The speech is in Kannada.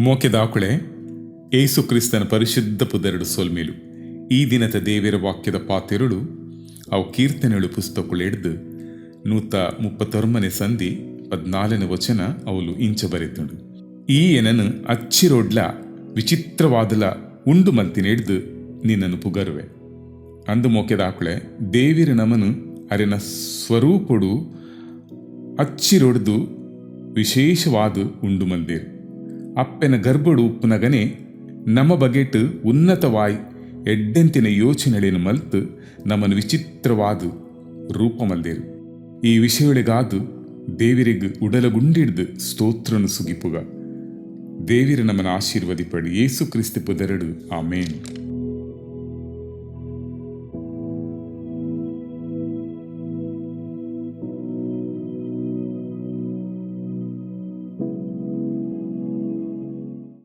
ಮೋಕೆದಾಕುಳೆ ಏಸು ಕ್ರಿಸ್ತನ ಪರಿಶುದ್ಧ ಪುದರಡು ಸೋಲ್ಮೇಲು. ಈ ದಿನದ ದೇವಿರ ವಾಕ್ಯದ ಪಾತಿರುಳು, ಅವು ಕೀರ್ತನೆಗಳು ಪುಸ್ತಕಳೆಡ್ದು ನೂತ ಮುಪ್ಪತ್ತೊರ್ಮನೆ ಸಂಧಿ ಪದ್ನಾಲನೇ ವಚನ ಅವಳು ಇಂಚ ಬರೆತುಂಡು ಈ ಎನನು ಅಚ್ಚಿರೋಡ್ಲ, ವಿಚಿತ್ರವಾದಲ ಉಂಡು ಮಂತಿನೆಡ್ದು ನಿನ್ನನ್ನು ಪುಗರುವೆ. ಅಂದು ಮೋಕೆದಾಕುಳೆ ದೇವಿರ ನಮನು ಅರೆನ ಸ್ವರೂಪಡು ಅಚ್ಚಿರೊಡ್ದು ವಿಶೇಷವಾದ ಉಂಡು ಮಲ್ದೇರು ಅಪ್ಪೆನ ಗರ್ಭಡು ಉಪ್ಪುನಗನೆ ನಮ್ಮ ಬಗೆಟ್ ಉನ್ನತವಾಯ್ ಎಡ್ಡೆಂತಿನ ಯೋಚನೆಗಳನ್ನು ಮಲ್ತು ನಮ್ಮನ್ನು ವಿಚಿತ್ರವಾದ ರೂಪ ಮಲ್ದೇರು ಈ ವಿಷಯಗಳಿಗಾದು ಉಡಲ ಉಡಲಗುಂಡಿಡ್ದು ಸ್ತೋತ್ರನು ಸುಗಿಪುಗ. ದೇವಿರ ನಮ್ಮನ ಆಶೀರ್ವದಿಪಡು ಯೇಸು ಕ್ರಿಸ್ತಿ ಪುದರಡು. ಆಮೇನ್.